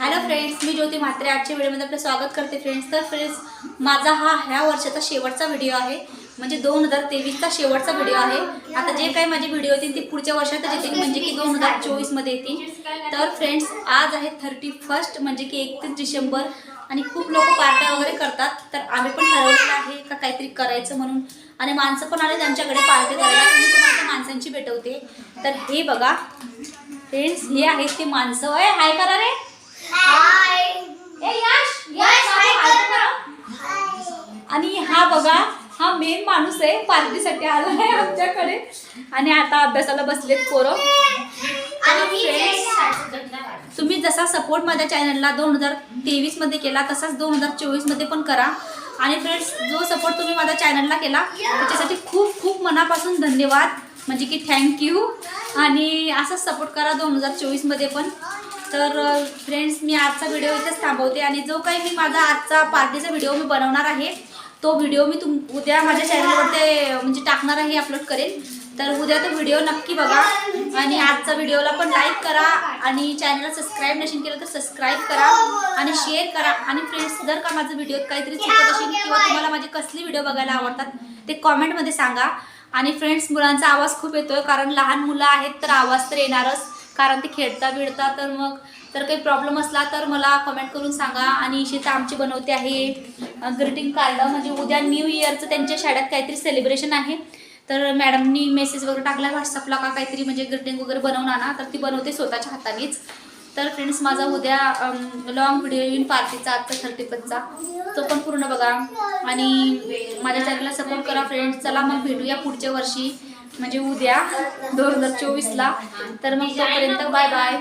Hello friends मी ज्योती म्हात्रे. आजच्या व्हिडिओमध्ये आपलं स्वागत करते फ्रेंड्स तर फ्रेंड्स माझा हा ह्या वर्षाचा शेवटचा व्हिडिओ आहे. म्हणजे दोन हजार तेवीसचा शेवटचा व्हिडिओ आहे. आता जे काही माझे व्हिडिओ येतील ते पुढच्या वर्षातच येतील म्हणजे की दोन हजार चोवीसमध्ये येतील. तर फ्रेंड्स आज आहे थर्टी फर्स्ट म्हणजे की एकतीस डिसेंबर. आणि खूप लोक पार्ट्या वगैरे करतात. तर आम्ही पण ठरवलेलं आहे का काहीतरी करायचं म्हणून. आणि माणसं पण आले त्यांच्याकडे पार्टी करायला. मी तुम्हाला माणसांची भेटवते. तर हे बघा फ्रेंड्स हे आहेत ते माणसं. आहे हाय करा रे ए यश यश हाय हाय करा. आणि हा बघा हा मेन माणूस आहे पार्टीसाठी आला आहे आमच्याकडे. आणि आता अभ्यासाला बसलेत पोरं. तुम्ही जसा सपोर्ट माझ्या चॅनलला दोन हजार तेवीसमध्ये केला तसाच दोन हजार चोवीसमध्ये पण करा. आणि फ्रेंड्स जो सपोर्ट तुम्ही माझ्या चॅनलला केला त्याच्यासाठी खूप खूप मनापासून धन्यवाद. म्हणजे की थँक्यू आणि असाच सपोर्ट करा दोन हजार चोवीसमध्ये पण. तर फ्रेंड्स मी आजचा व्हिडिओ इथेच थांबवते. आणि जो काही मी माझा आजचा पार्टीचा व्हिडिओ मी बनवणार आहे तो व्हिडिओ मी तुम उद्या माझ्या चॅनलवर ते म्हणजे टाकणार आहे अपलोड करेन. तर उद्या तो व्हिडिओ नक्की बघा. आणि आजचा व्हिडिओला पण लाईक करा आणि चॅनलला सबस्क्राईब नसेल केलं तर सबस्क्राईब करा आणि शेअर करा. आणि फ्रेंड्स जर का माझं व्हिडिओत काहीतरी चुकत असेल किंवा तुम्हाला माझे कसली व्हिडिओ बघायला आवडतात ते कॉमेंटमध्ये सांगा. आणि फ्रेंड्स मुलांचा आवाज खूप येतोय कारण लहान मुलं आहेत तर आवाज तर येणारच. कारण ते खेळता बिळता तर मग तर काही प्रॉब्लेम असला तर मला कमेंट करून सांगा. आणि इशिता आमची बनवते आहे ग्रीटिंग कार्ड म्हणजे उद्या न्यू इयरचं त्यांच्या शाळेत काहीतरी सेलिब्रेशन आहे. तर मॅडमनी मेसेज वगैरे टाकला व्हॉट्सअपला का काहीतरी म्हणजे ग्रीटिंग वगैरे बनवून आणा. तर ती बनवते स्वतःच्या हातानेच. तर फ्रेंड्स माझा उद्या लॉंग व्हिडिओ येईल पार्टीचा आजचा थर्टी पतचा तो पण पूर्ण बघा. आणि माझ्या चॅनलला सपोर्ट करा फ्रेंड्स चला मग भेटूया पुढच्या वर्षी. म्हणजे उद्या दोन हजार चोवीसला. तर मग तोपर्यंत बाय बाय